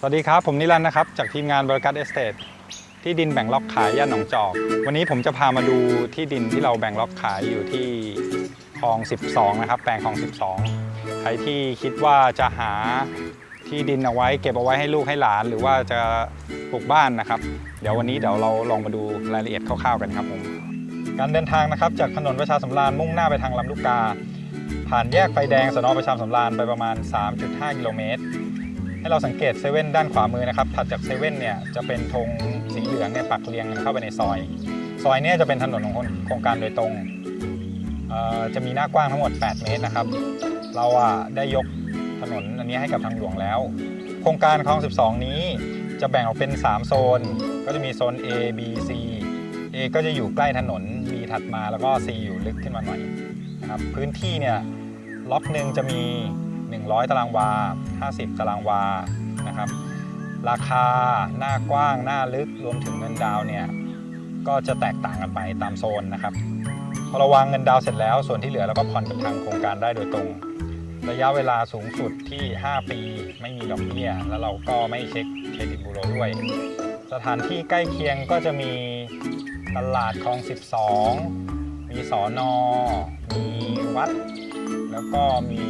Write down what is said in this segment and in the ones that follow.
สวัสดีครับ ผมนิรันดร์นะครับ จากทีมงานบริการเอสเตทที่ดินแบ่งล็อกขายย่านหนองจอก วันนี้ผมจะพามาดูที่ดินที่เราแบ่งล็อกขายอยู่ที่คลอง 12 นะครับ แปลงคลอง 12 ใครที่คิดว่าจะหาที่ดินเอาไว้เก็บเอาไว้ให้ลูกให้หลาน หรือว่าจะปลูกบ้านนะครับ เดี๋ยววันนี้เดี๋ยวเราลองมาดูรายละเอียดคร่าวๆกันครับผมการเดินทางนะครับจากถนนประชาสำราญมุ่งหน้าไปทางลำลูกกา ผ่านแยกไฟแดงสนอประชาสำราญไปประมาณ 3.5 กิโลเมตร ให้เราสังเกตเซเว่นด้านขวามือนะครับถัดจากเซเว่นเนี่ยจะเป็นธงสีเหลืองเนี่ยปักเรียงกันเข้าไปในซอย ซอยเนี้จะเป็นถนนของโครงการโดยตรงจะมีหน้ากว้างทั้งหมด 8 เมตรนะครับ เราอะได้ยกถนนอันนี้ให้กับทางหลวงแล้ว โครงการคลอง 12 นี้จะแบ่งออกเป็น 3 โซน ก็จะมีโซน A B C A ก็จะอยู่ใกล้ถนน B ถัดมาแล้วก็ C อยู่ลึกขึ้นมาหน่อยนะครับ พื้นที่เนี่ยล็อกหนึ่งจะมี 100 ตารางวา 50 ตารางวานะครับ ราคาหน้ากว้างหน้าลึกรวมถึงเงินดาวเนี่ยก็จะแตกต่างกันไปตามโซนนะครับพอเราวางเงินดาวเสร็จแล้วส่วนที่เหลือเราก็ผ่อนกับทางโครงการได้โดยตรง ระยะเวลาสูงสุดที่ 5 ปีไม่มีดอกเบี้ย แล้วเราก็ไม่เช็คเครดิตบูโรด้วย สถานที่ใกล้เคียงก็จะมีตลาดคลอง 12 มีสอนอมีวัด แล้วก็มี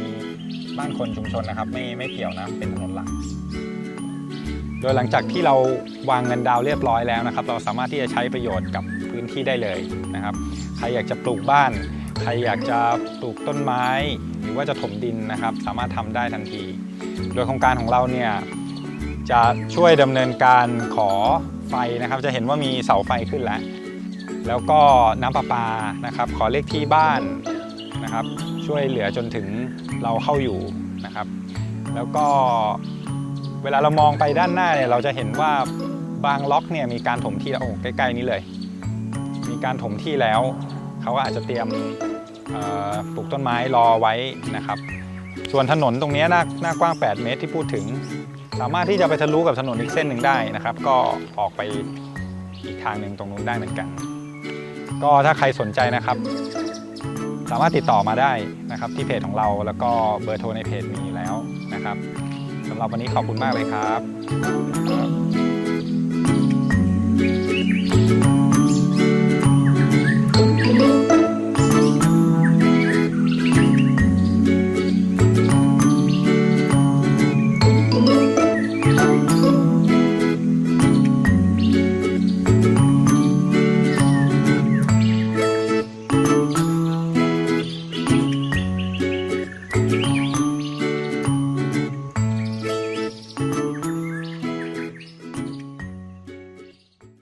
บ้านคนชุมชนนะครับ ไม่ไม่เกี่ยวนะเป็นถนนหลักโดยหลังจากที่เราวางเงินดาวเรียบร้อยแล้วนะครับ เราสามารถที่จะใช้ประโยชน์กับพื้นที่ได้เลยนะครับ ใครอยากจะปลูกบ้าน ใครอยากจะปลูกต้นไม้ หรือว่าจะถมดินนะครับ สามารถทำได้ทันที โดยโครงการของเราเนี่ยจะช่วยดำเนินการขอไฟนะครับ จะเห็นว่ามีเสาไฟขึ้นแล้ว แล้วก็น้ำประปานะครับ ขอเลขที่บ้าน นะครับ ช่วยเหลือจนถึงเราเข้าอยู่นะครับ แล้วก็เวลาเรามองไปด้านหน้าเนี่ยเราจะเห็นว่าบางล็อกเนี่ยมีการถมที่แล้วโอ้ใกล้ ๆ นี้เลย มีการถมที่แล้วเขาก็อาจจะเตรียมปลูกต้นไม้รอไว้นะครับ ส่วนถนนตรงนี้หน้าหน้ากว้าง 8 เมตรที่พูดถึง สามารถที่จะไปทะลุกับถนนอีกเส้นหนึ่งได้นะครับ ก็ออกไปอีกทางหนึ่งตรงนู้นได้เหมือนกัน ก็ถ้าใครสนใจนะครับ สามารถติดต่อมาได้นะครับที่เพจของเราแล้วก็เบอร์โทรในเพจมีอยู่แล้วนะครับสำหรับวันนี้ขอบคุณมากเลยครับ